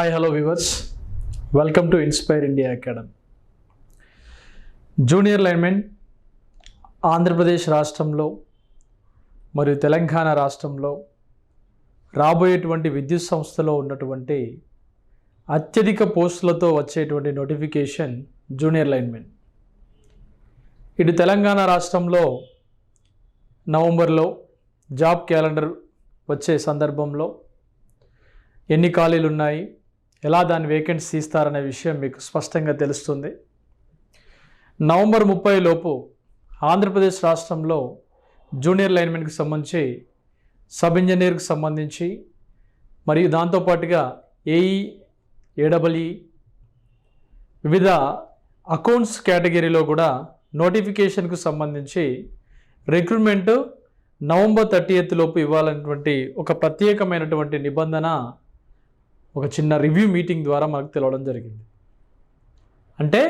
Hi hello viewers welcome to Inspire India Academy junior linemen Andhra Pradesh రాష్ట్రంలో మరియు తెలంగాణ రాష్ట్రంలో రాబోయేటువంటి విద్యుత్ సంస్థలో ఉన్నటువంటి అత్యధిక పోస్టులతో వచ్చేటువంటి నోటిఫికేషన్ జూనియర్ లైన్మెన్ ఇటు తెలంగాణ రాష్ట్రంలో నవంబర్లో జాబ్ క్యాలెండర్ వచ్చే సందర్భంలో ఎన్ని ఖాళీలు ఉన్నాయి? ఎలా దాని వేకెన్సీ ఇస్తారనే విషయం మీకు స్పష్టంగా తెలుస్తుంది. నవంబర్ ముప్పై లోపు ఆంధ్రప్రదేశ్ రాష్ట్రంలో జూనియర్ లైన్మెన్కి సంబంధించి సబ్ ఇంజనీర్కి సంబంధించి మరియు దాంతోపాటుగా ఏఈ ఏడబ్ల్ఈ వివిధ అకౌంట్స్ కేటగిరీలో కూడా నోటిఫికేషన్కు సంబంధించి రిక్రూట్మెంట్ నవంబర్ థర్టీ లోపు ఇవ్వాలన్నటువంటి ఒక ప్రత్యేకమైనటువంటి నిబంధన ఒక చిన్న రివ్యూ మీటింగ్ ద్వారా మనకు తెలవడం జరిగింది. అంటే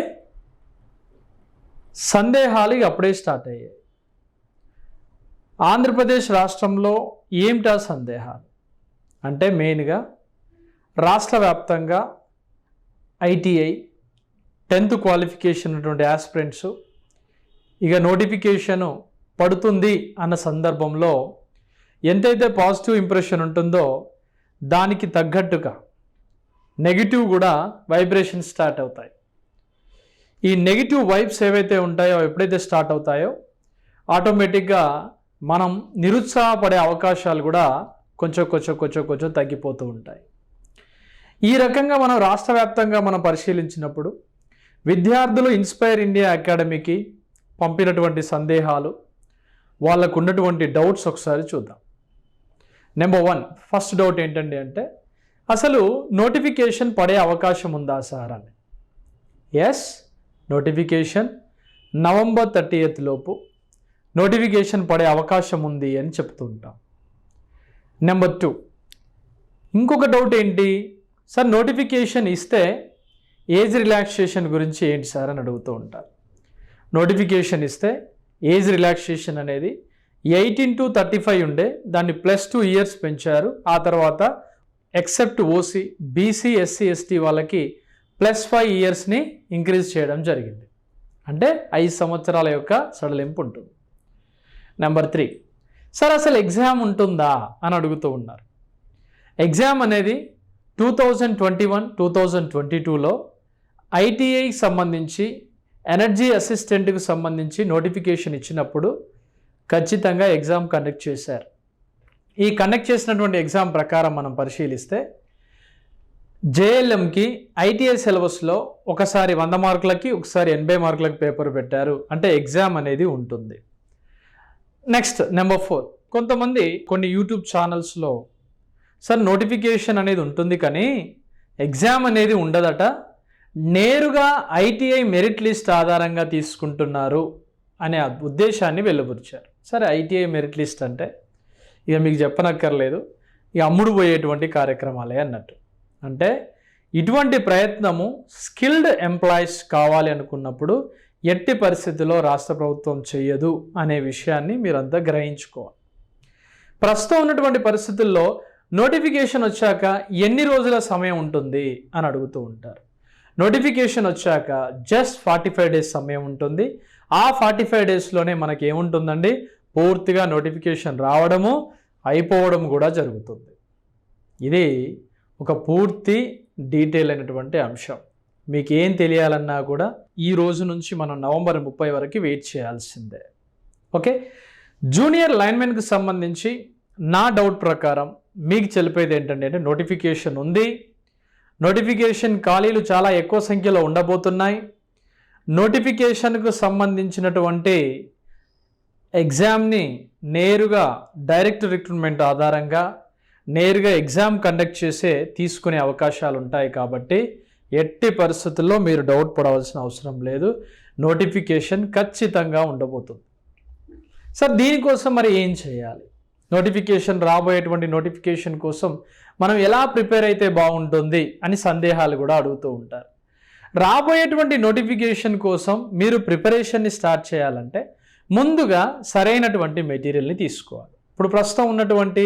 సందేహాలు ఇక అప్పుడే స్టార్ట్ అయ్యాయి. ఆంధ్రప్రదేశ్ రాష్ట్రంలో ఏమిటా సందేహాలు? అంటే మెయిన్గా రాష్ట్ర వ్యాప్తంగా ఐటీఐ టెన్త్ క్వాలిఫికేషన్ ఉన్నటువంటి ఆస్పిరెంట్స్ ఇక నోటిఫికేషను పడుతుంది అన్న సందర్భంలో ఎంతైతే పాజిటివ్ ఇంప్రెషన్ ఉంటుందో దానికి తగ్గట్టుగా నెగిటివ్ కూడా వైబ్రేషన్ స్టార్ట్ అవుతాయి. ఈ నెగిటివ్ వైబ్స్ ఏవైతే ఉంటాయో ఎప్పుడైతే స్టార్ట్ అవుతాయో ఆటోమేటిక్గా మనం నిరుత్సాహపడే అవకాశాలు కూడా కొంచెం కొంచెం కొంచెం కొంచెం తగ్గిపోతూ ఉంటాయి. ఈ రకంగా మనం రాష్ట్ర వ్యాప్తంగా మనం పరిశీలించినప్పుడు విద్యార్థులు ఇన్స్పైర్ ఇండియా అకాడమీకి పంపినటువంటి సందేహాలు వాళ్ళకు ఉన్నటువంటి డౌట్స్ ఒకసారి చూద్దాం. నెంబర్ వన్ ఫస్ట్ డౌట్ ఏంటండి అంటే అసలు నోటిఫికేషన్ పడే అవకాశం ఉందా సార్ అని? ఎస్ నోటిఫికేషన్ నవంబర్ థర్టీ లోపు నోటిఫికేషన్ పడే అవకాశం ఉంది అని చెప్తూ ఉంటాం నెంబర్ టూ ఇంకొక డౌట్ ఏంటి? సార్ నోటిఫికేషన్ ఇస్తే ఏజ్ రిలాక్సేషన్ గురించి ఏంటి సార్ అని అడుగుతూ ఉంటారు. నోటిఫికేషన్ ఇస్తే ఏజ్ రిలాక్సేషన్ అనేది ఎయిటీన్ టు థర్టీ ఫైవ్ ఉండే దాన్ని ప్లస్ టూ ఇయర్స్ పెంచారు ఆ తర్వాత except OC BC SC ST వాళ్ళకి ప్లస్ ఫైవ్ ఇయర్స్ని ఇంక్రీజ్ చేయడం జరిగింది. అంటే ఐదు సంవత్సరాల యొక్క సడలింపు ఉంటుంది. నెంబర్ త్రీ సార్ అసలు ఎగ్జామ్ ఉంటుందా? అని అడుగుతూ ఉన్నారు. ఎగ్జామ్ అనేది two thousand twenty one two thousand twenty టూలో ఐటీఐకి సంబంధించి ఎనర్జీ అసిస్టెంట్కి సంబంధించి నోటిఫికేషన్ ఇచ్చినప్పుడు ఖచ్చితంగా ఎగ్జామ్ కండక్ట్ చేశారు. ఈ కండక్ట్ చేసినటువంటి ఎగ్జామ్ ప్రకారం మనం పరిశీలిస్తే జేఎల్ఎంకి ఐటీఐ సిలబస్లో ఒకసారి వంద మార్కులకి ఒకసారి ఎనభై మార్కులకి పేపర్ పెట్టారు. అంటే ఎగ్జామ్ అనేది ఉంటుంది. నెక్స్ట్ నెంబర్ ఫోర్ కొంతమంది కొన్ని యూట్యూబ్ ఛానల్స్లో సార్ నోటిఫికేషన్ అనేది ఉంటుంది కానీ ఎగ్జామ్ అనేది ఉండదట. నేరుగా ఐటీఐ మెరిట్ లిస్ట్ ఆధారంగా తీసుకుంటున్నారు అనే ఉద్దేశాన్ని వెలువరిచారు. సరే ఐటీఐ మెరిట్ లిస్ట్ అంటే ఇక మీకు చెప్పనక్కర్లేదు. ఇక అమ్ముడు పోయేటువంటి కార్యక్రమాలే అన్నట్టు. అంటే ఇటువంటి ప్రయత్నము స్కిల్డ్ ఎంప్లాయీస్ కావాలి అనుకున్నప్పుడు ఎట్టి పరిస్థితుల్లో రాష్ట్ర ప్రభుత్వం చేయదు అనే విషయాన్ని మీరంతా గ్రహించుకోవాలి. ప్రస్తుతం ఉన్నటువంటి పరిస్థితుల్లో నోటిఫికేషన్ వచ్చాక ఎన్ని రోజుల సమయం ఉంటుంది అని అడుగుతూ ఉంటారు. నోటిఫికేషన్ వచ్చాక జస్ట్ ఫార్టీ ఫైవ్ డేస్ సమయం ఉంటుంది. ఆ ఫార్టీ ఫైవ్ డేస్లోనే మనకి ఏముంటుందండి పూర్తిగా నోటిఫికేషన్ రావడము అయిపోవడం కూడా జరుగుతుంది. ఇది ఒక పూర్తి డీటెయిల్ అయినటువంటి అంశం. మీకు ఏం తెలియాలన్నా కూడా ఈ రోజు నుంచి మనం నవంబర్ ముప్పై వరకు వెయిట్ చేయాల్సిందే. ఓకే? జూనియర్ లైన్మెన్కి సంబంధించి నా డౌట్ ప్రకారం మీకు తెలిపేది ఏంటంటే అంటే నోటిఫికేషన్ ఉంది. నోటిఫికేషన్ ఖాళీలు చాలా ఎక్కువ సంఖ్యలో ఉండబోతున్నాయి. నోటిఫికేషన్కు సంబంధించినటువంటి ఎగ్జామ్ని నేరుగా డైరెక్ట్ రిక్రూట్మెంట్ ఆధారంగా నేరుగా ఎగ్జామ్ కండక్ట్ చేసే తీసుకునే అవకాశాలు ఉంటాయి కాబట్టి ఎట్టి పరిస్థితుల్లో మీరు డౌట్ పడవలసిన అవసరం లేదు. నోటిఫికేషన్ ఖచ్చితంగా ఉండబోతుంది. సార్ దీనికోసం మరి ఏం చేయాలి? నోటిఫికేషన్ రాబోయేటువంటి నోటిఫికేషన్ కోసం మనం ఎలా ప్రిపేర్ అయితే బాగుంటుంది అని సందేహాలు కూడా అడుగుతూ ఉంటారు. రాబోయేటువంటి నోటిఫికేషన్ కోసం మీరు ప్రిపరేషన్ని స్టార్ట్ చేయాలంటే ముందుగా సరైనటువంటి మెటీరియల్ని తీసుకోవాలి. ఇప్పుడు ప్రస్తుతం ఉన్నటువంటి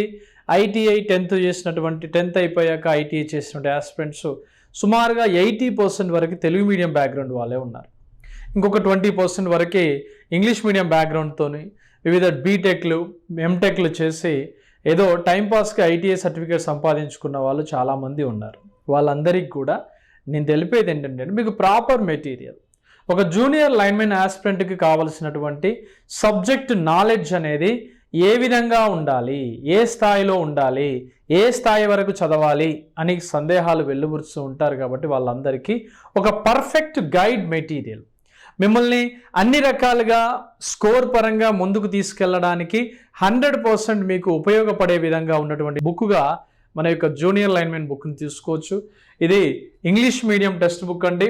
ఐటీఐ టెన్త్ చేసినటువంటి టెన్త్ అయిపోయాక ఐటీఐ చేసినటువంటి ఆస్పిరెంట్స్ సుమారుగా ఎయిటీ పర్సెంట్ వరకు తెలుగు మీడియం బ్యాక్గ్రౌండ్ వాళ్ళే ఉన్నారు. ఇంకొక ట్వంటీ పర్సెంట్ వరకే ఇంగ్లీష్ మీడియం బ్యాక్గ్రౌండ్తోని వివిధ బీటెక్లు ఎంటెక్లు చేసి ఏదో టైంపాస్కి ఐటీఐ సర్టిఫికేట్ సంపాదించుకున్న వాళ్ళు చాలామంది ఉన్నారు. వాళ్ళందరికీ కూడా నేను తెలిపేది ఏంటంటే మీకు ప్రాపర్ మెటీరియల్ ఒక జూనియర్ లైన్మెన్ ఆస్పిరెంట్కి కావలసినటువంటి సబ్జెక్ట్ నాలెడ్జ్ అనేది ఏ విధంగా ఉండాలి? ఏ స్థాయిలో ఉండాలి? ఏ స్థాయి వరకు చదవాలి? అని సందేహాలు వెల్లుబురుస్తూ ఉంటారు కాబట్టి వాళ్ళందరికీ ఒక పర్ఫెక్ట్ గైడ్ మెటీరియల్. మిమ్మల్ని అన్ని రకాలుగా స్కోర్ పరంగా ముందుకు తీసుకెళ్ళడానికి హండ్రెడ్ పర్సెంట్ మీకు ఉపయోగపడే విధంగా ఉన్నటువంటి బుక్గా మన యొక్క జూనియర్ లైన్మెన్ బుక్ని తీసుకోవచ్చు. ఇది ఇంగ్లీష్ మీడియం టెక్స్ట్ బుక్ అండి.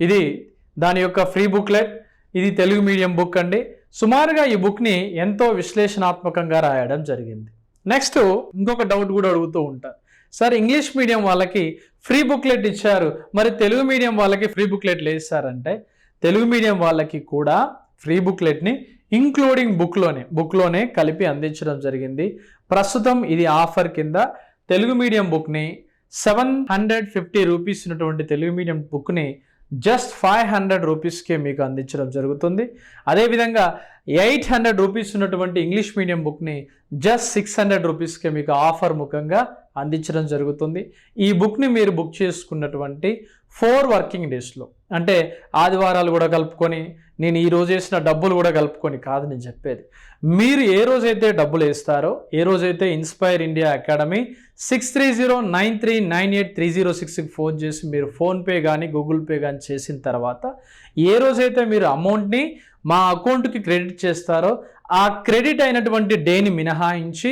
ఇది దాని యొక్క ఫ్రీ బుక్లెట్ ఇది తెలుగు మీడియం బుక్ అండి. సుమారుగా ఈ బుక్ని ఎంతో విశ్లేషణాత్మకంగా రాయడం జరిగింది. నెక్స్ట్ ఇంకొక డౌట్ కూడా అడుగుతూ ఉంటారు సార్ ఇంగ్లీష్ మీడియం వాళ్ళకి ఫ్రీ బుక్లెట్ ఇచ్చారు. మరి తెలుగు మీడియం వాళ్ళకి ఫ్రీ బుక్లెట్లు వేస్తారంటే తెలుగు మీడియం వాళ్ళకి కూడా ఫ్రీ బుక్లెట్ని ఇంక్లూడింగ్ బుక్లోనే బుక్లోనే కలిపి అందించడం జరిగింది. ప్రస్తుతం ఇది ఆఫర్ కింద. తెలుగు మీడియం బుక్ని సెవెన్ హండ్రెడ్ ఫిఫ్టీ రూపీస్ ఉన్నటువంటి తెలుగు మీడియం బుక్ని జస్ట్ ఫైవ్ హండ్రెడ్ రూపీస్కే మీకు అందించడం జరుగుతుంది. అదేవిధంగా ఎయిట్ హండ్రెడ్ రూపీస్ ఉన్నటువంటి ఇంగ్లీష్ మీడియం బుక్ని జస్ట్ సిక్స్ హండ్రెడ్ రూపీస్కే మీకు ఆఫర్ ముఖంగా అందించడం జరుగుతుంది. ఈ బుక్ని మీరు బుక్ చేసుకున్నటువంటి ఫోర్ వర్కింగ్ డేస్లో అంటే ఆదివారాలు కూడా కలుపుకొని నేను ఈ రోజు వేసిన డబ్బులు కూడా కలుపుకొని కాదు నేను చెప్పేది. మీరు ఏ రోజైతే డబ్బులు వేస్తారో ఏ రోజైతే Inspire India Academy six three zero nine three nine eight three zero సిక్స్కి ఫోన్ చేసి మీరు ఫోన్పే కానీ గూగుల్ పే కానీ చేసిన తర్వాత ఏ రోజైతే మీరు అమౌంట్ని మా అకౌంట్కి క్రెడిట్ చేస్తారో ఆ క్రెడిట్ అయినటువంటి డేని మినహాయించి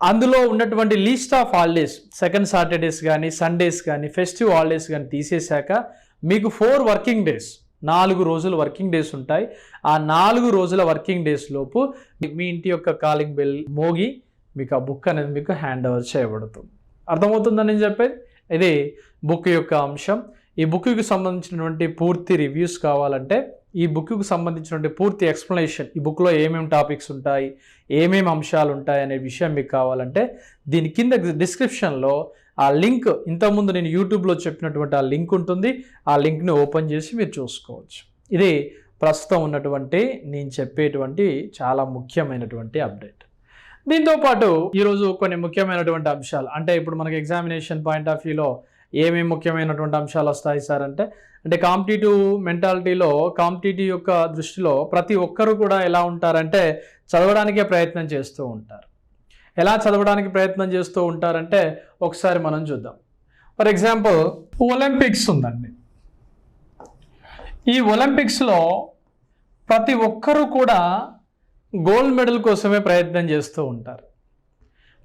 అందులో ఉన్నటువంటి least of holidays second Saturdays కానీ సండేస్ కానీ ఫెస్టివ్ హాలిడేస్ కానీ తీసేశాక మీకు ఫోర్ వర్కింగ్ డేస్ నాలుగు రోజులు వర్కింగ్ డేస్ ఉంటాయి. ఆ నాలుగు రోజుల వర్కింగ్ డేస్ లోపు మీ ఇంటి యొక్క కాలింగ్ బెల్ మోగి మీకు ఆ బుక్ అనేది మీకు హ్యాండ్ ఓవర్ చేయబడుతుంది. అర్థమవుతుందని నేను చెప్పేది? ఇది బుక్ యొక్క అంశం. ఈ బుక్కి సంబంధించినటువంటి పూర్తి రివ్యూస్ కావాలంటే ఈ బుక్కి సంబంధించినటువంటి పూర్తి ఎక్స్ప్లెనేషన్ ఈ బుక్లో ఏమేమి టాపిక్స్ ఉంటాయి ఏమేమి అంశాలు ఉంటాయి అనే విషయం మీకు కావాలంటే దీని కింద డిస్క్రిప్షన్లో ఆ లింక్ ఇంతకుముందు నేను యూట్యూబ్లో చెప్పినటువంటి ఆ లింక్ ఉంటుంది ఆ లింక్ని ఓపెన్ చేసి మీరు చూసుకోవచ్చు. ఇది ప్రస్తుతం ఉన్నటువంటి నేను చెప్పేటువంటి చాలా ముఖ్యమైనటువంటి అప్డేట్. దీంతో పాటు ఈరోజు కొన్ని ముఖ్యమైనటువంటి అంశాలు అంటే ఇప్పుడు మనకి ఎగ్జామినేషన్ పాయింట్ ఆఫ్ వ్యూలో ఏమేమి ముఖ్యమైనటువంటి అంశాలు వస్తాయి సార్ అంటే అంటే కాంపిటేటివ్ మెంటాలిటీలో కాంపిటేటివ్ యొక్క దృష్టిలో ప్రతి ఒక్కరు కూడా ఎలా ఉంటారంటే చదవడానికే ప్రయత్నం చేస్తూ ఉంటారు. ఎలా చదవడానికి ప్రయత్నం చేస్తూ ఉంటారంటే ఒకసారి మనం చూద్దాం. ఫర్ ఎగ్జాంపుల్ ఒలింపిక్స్ ఉందండి. ఈ ఒలింపిక్స్లో ప్రతి ఒక్కరూ కూడా గోల్డ్ మెడల్ కోసమే ప్రయత్నం చేస్తూ ఉంటారు.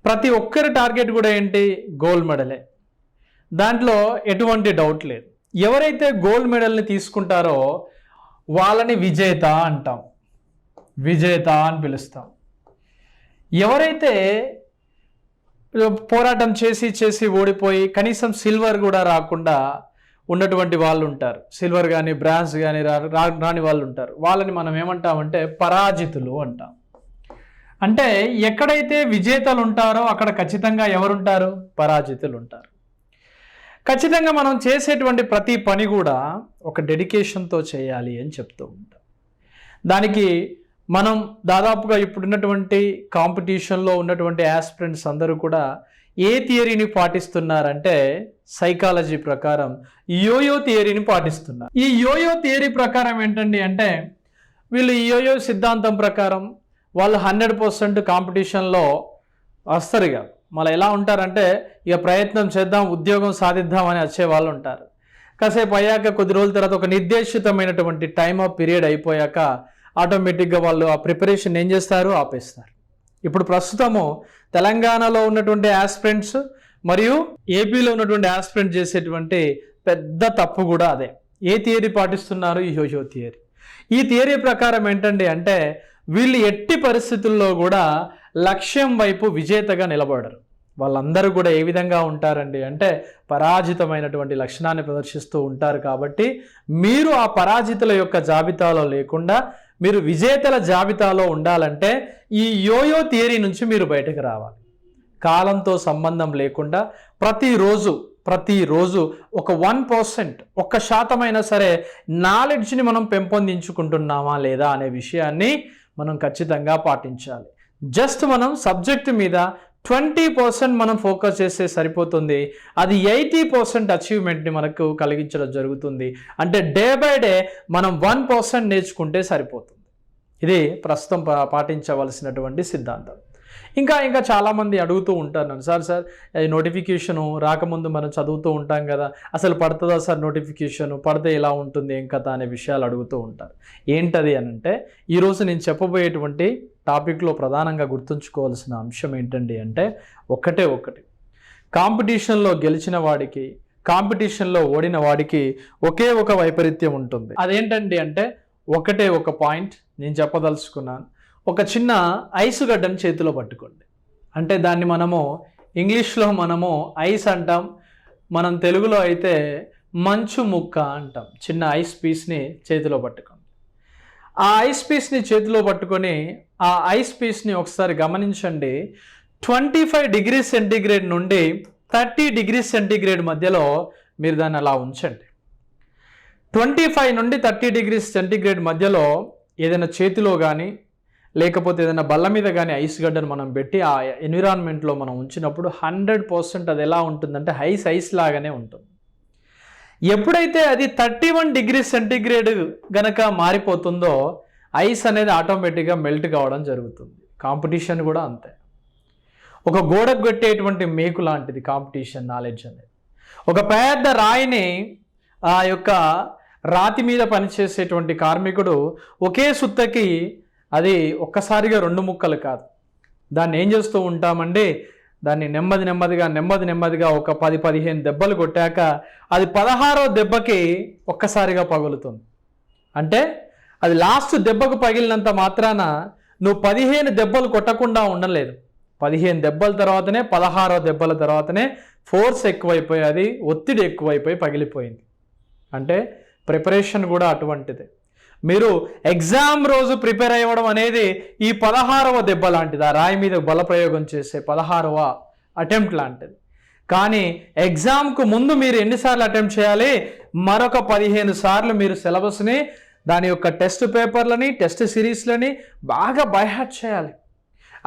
ప్రతి ఒక్కరి టార్గెట్ కూడా ఏంటి? గోల్డ్ మెడలే. దాంట్లో ఎటువంటి డౌట్ లేదు. ఎవరైతే గోల్డ్ మెడల్ని తీసుకుంటారో వాళ్ళని విజేత అంటాం. విజేత అని పిలుస్తాం. ఎవరైతే పోరాటం చేసి చేసి ఓడిపోయి కనీసం సిల్వర్ కూడా రాకుండా ఉన్నటువంటి వాళ్ళు ఉంటారు. సిల్వర్ కానీ బ్రాంజ్ కానీ రాని వాళ్ళు ఉంటారు. వాళ్ళని మనం ఏమంటామంటే పరాజితులు అంటాం. అంటే ఎక్కడైతే విజేతలు ఉంటారో అక్కడ ఖచ్చితంగా ఎవరుంటారు? పరాజితులు ఉంటారు. ఖచ్చితంగా మనం చేసేటువంటి ప్రతి పని కూడా ఒక డెడికేషన్తో చేయాలి అని చెప్తూ ఉంటాం. దానికి మనం దాదాపుగా ఇప్పుడున్నటువంటి కాంపిటీషన్లో ఉన్నటువంటి యాస్పిరెంట్స్ అందరూ కూడా ఏ థియరీని పాటిస్తున్నారంటే సైకాలజీ ప్రకారం యోయో థియరీని పాటిస్తున్నారు. ఈ యోయో థియరీ ప్రకారం ఏంటండి అంటే వీళ్ళు ఈ యోయో సిద్ధాంతం ప్రకారం వాళ్ళు హండ్రెడ్ పర్సెంట్ కాంపిటీషన్లో వస్తారు మళ్ళీ ఎలా ఉంటారంటే ఇక ప్రయత్నం చేద్దాం ఉద్యోగం సాధిద్దాం అని వచ్చే వాళ్ళు ఉంటారు. కాసేపు అయ్యాక కొద్ది రోజుల తర్వాత ఒక నిర్దేశితమైనటువంటి టైమ్ ఆఫ్ పీరియడ్ అయిపోయాక ఆటోమేటిక్గా వాళ్ళు ఆ ప్రిపరేషన్ ఏం చేస్తారు? ఆపేస్తారు. ఇప్పుడు ప్రస్తుతము తెలంగాణలో ఉన్నటువంటి యాస్పిరెంట్స్ మరియు ఏపీలో ఉన్నటువంటి యాస్పిరెంట్ చేసేటువంటి పెద్ద తప్పు కూడా అదే. ఏ థియరీ పాటిస్తున్నారు? ఈ హోషో థియరీ ఈ థియరీ ప్రకారం ఏంటండి అంటే వీళ్ళు ఎట్టి పరిస్థితుల్లో కూడా లక్ష్యం వైపు విజేతగా నిలబడరు. వాళ్ళందరూ కూడా ఏ విధంగా ఉంటారండి అంటే పరాజితమైనటువంటి లక్షణాన్ని ప్రదర్శిస్తూ ఉంటారు కాబట్టి మీరు ఆ పరాజితుల యొక్క జాబితాలో లేకుండా మీరు విజేతల జాబితాలో ఉండాలంటే ఈ యోయో థియరీ నుంచి మీరు బయటకు రావాలి. కాలంతో సంబంధం లేకుండా ప్రతిరోజు ప్రతిరోజు ఒక వన్ పర్సెంట్ ఒక్క శాతమైనా సరే నాలెడ్జ్ని మనం పెంపొందించుకుంటున్నామా లేదా అనే విషయాన్ని మనం ఖచ్చితంగా పాటించాలి. జస్ట్ మనం సబ్జెక్ట్ మీద ట్వంటీ పర్సెంట్ మనం ఫోకస్ చేస్తే సరిపోతుంది. అది ఎయిటీ పర్సెంట్ అచీవ్మెంట్ని మనకు కలిగించడం జరుగుతుంది. అంటే డే బై డే మనం వన్ పర్సెంట్ నేర్చుకుంటే సరిపోతుంది. ఇది ప్రస్తుతం పాటించవలసినటువంటి సిద్ధాంతం. ఇంకా ఇంకా చాలామంది అడుగుతూ ఉంటారు నన్ను. సార్ సార్ నోటిఫికేషను రాకముందు మనం చదువుతూ ఉంటాం కదా అసలు పడుతుందా సార్ నోటిఫికేషన్? పడితే ఎలా ఉంటుంది ఏం కథ అనే విషయాలు అడుగుతూ ఉంటారు. ఏంటది అని అంటే ఈరోజు నేను చెప్పబోయేటువంటి టాపిక్లో ప్రధానంగా గుర్తుంచుకోవాల్సిన అంశం ఏంటండి అంటే ఒకటే ఒకటి. కాంపిటీషన్లో గెలిచిన వాడికి కాంపిటీషన్లో ఓడిన వాడికి ఒకే ఒక వైపరీత్యం ఉంటుంది. అదేంటండి అంటే ఒకటే ఒక పాయింట్ నేను చెప్పదలుచుకున్నాను. ఒక చిన్న ఐసు గడ్డను చేతిలో పట్టుకోండి. అంటే దాన్ని మనము ఇంగ్లీష్లో మనము ఐస్ అంటాం. మనం తెలుగులో అయితే మంచు ముక్క అంటాం. చిన్న ఐస్ పీస్ని చేతిలో పట్టుకోండి. ఆ ఐస్ పీస్ని చేతిలో పట్టుకొని ఆ ఐస్ పీస్ని ఒకసారి గమనించండి. ట్వంటీ ఫైవ్ డిగ్రీ సెంటీగ్రేడ్ నుండి థర్టీ డిగ్రీ సెంటీగ్రేడ్ మధ్యలో మీరు దాన్ని అలా ఉంచండి. ట్వంటీ ఫైవ్ నుండి థర్టీ డిగ్రీ సెంటీగ్రేడ్ మధ్యలో ఏదైనా చేతిలో కానీ లేకపోతే ఏదైనా బల్ల మీద కానీ ఐస్ గడ్డను మనం పెట్టి ఆ ఎన్విరాన్మెంట్లో మనం ఉంచినప్పుడు హండ్రెడ్ పర్సెంట్ అది ఎలా ఉంటుందంటే ఐస్ ఐస్ లాగానే ఉంటుంది. ఎప్పుడైతే అది థర్టీ వన్ డిగ్రీ సెంటీగ్రేడ్ గనక మారిపోతుందో ఐస్ అనేది ఆటోమేటిక్గా మెల్ట్ కావడం జరుగుతుంది. కాంపిటీషన్ కూడా అంతే. ఒక గోడకు పెట్టేటువంటి మేకు లాంటిది కాంపిటీషన్ నాలెడ్జ్ అనేది. ఒక పెద్ద రాయిని ఆ యొక్క రాతి మీద పనిచేసేటువంటి కార్మికుడు ఒకే సుత్తకి అది ఒక్కసారిగా రెండు ముక్కలు కాదు. దాన్ని ఏం చేస్తూ ఉంటామండి దాన్ని నెమ్మది నెమ్మదిగా నెమ్మది నెమ్మదిగా ఒక పది పదిహేను దెబ్బలు కొట్టాక అది పదహారో దెబ్బకి ఒక్కసారిగా పగులుతుంది. అంటే అది లాస్ట్ దెబ్బకు పగిలినంత మాత్రాన నువ్వు పదిహేను దెబ్బలు కొట్టకుండా ఉండలేదు. పదిహేను దెబ్బల తర్వాతనే పదహారో దెబ్బల తర్వాతనే ఫోర్స్ ఎక్కువైపోయి అది ఒత్తిడి ఎక్కువైపోయి పగిలిపోయింది. అంటే ప్రిపరేషన్ కూడా అటువంటిదే. మీరు ఎగ్జామ్ రోజు ప్రిపేర్ అవ్వడం అనేది ఈ పదహారవ దెబ్బ లాంటిది ఆ రాయి మీద బలప్రయోగం చేసే పదహారవ అటెంప్ట్ లాంటిది. కానీ ఎగ్జామ్కు ముందు మీరు ఎన్నిసార్లు అటెంప్ట్ చేయాలి? మరొక పదిహేను సార్లు మీరు సిలబస్ని దాని యొక్క టెస్ట్ పేపర్లని టెస్ట్ సిరీస్లని బాగా బైహాట్ చేయాలి.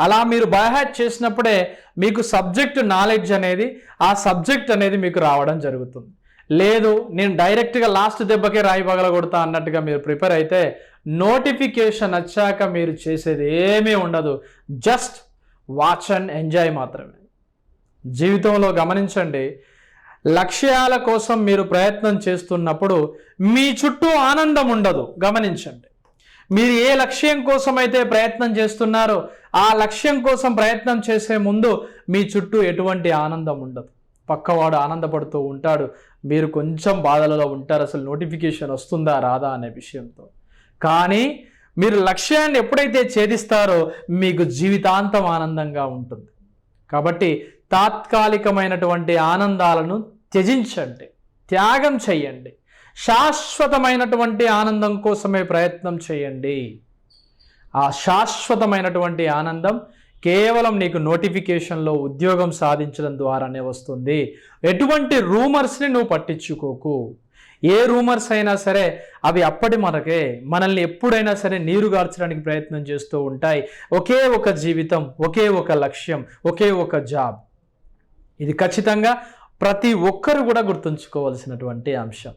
అలా మీరు బైహాట్ చేసినప్పుడే మీకు సబ్జెక్ట్ నాలెడ్జ్ అనేది ఆ సబ్జెక్ట్ అనేది మీకు రావడం జరుగుతుంది. లేదు నేను డైరెక్ట్గా లాస్ట్ దెబ్బకే రాయి పగలగొడతా అన్నట్టుగా మీరు ప్రిపేర్ అయితే నోటిఫికేషన్ వచ్చాక మీరు చేసేది ఏమీ ఉండదు. జస్ట్ వాచ్ అండ్ ఎంజాయ్ మాత్రమే. జీవితంలో గమనించండి లక్ష్యాల కోసం మీరు ప్రయత్నం చేస్తున్నప్పుడు మీ చుట్టూ ఆనందం ఉండదు. గమనించండి. మీరు ఏ లక్ష్యం కోసం అయితే ప్రయత్నం చేస్తున్నారో ఆ లక్ష్యం కోసం ప్రయత్నం చేసే ముందు మీ చుట్టూ ఎటువంటి ఆనందం ఉండదు. పక్కవాడు ఆనందపడుతూ ఉంటాడు. మీరు కొంచెం బాధలలో ఉంటారు. అసలు నోటిఫికేషన్ వస్తుందా రాదా అనే విషయంతో. కానీ మీరు లక్ష్యాన్ని ఎప్పుడైతే ఛేదిస్తారో మీకు జీవితాంతం ఆనందంగా ఉంటుంది. కాబట్టి తాత్కాలికమైనటువంటి ఆనందాలను త్యజించండి త్యాగం చేయండి శాశ్వతమైనటువంటి ఆనందం కోసమే ప్రయత్నం చేయండి. ఆ శాశ్వతమైనటువంటి ఆనందం కేవలం నీకు నోటిఫికేషన్లో ఉద్యోగం సాధించడం ద్వారానే వస్తుంది. ఎటువంటి రూమర్స్ని నువ్వు పట్టించుకోకు. ఏ రూమర్స్ అయినా సరే అవి అప్పటి మనకే. మనల్ని ఎప్పుడైనా సరే నీరు గార్చడానికి ప్రయత్నం చేస్తూ ఉంటాయి. ఒకే ఒక జీవితం ఒకే ఒక లక్ష్యం ఒకే ఒక జాబ్. ఇది ఖచ్చితంగా ప్రతి ఒక్కరు కూడా గుర్తుంచుకోవాల్సినటువంటి అంశం.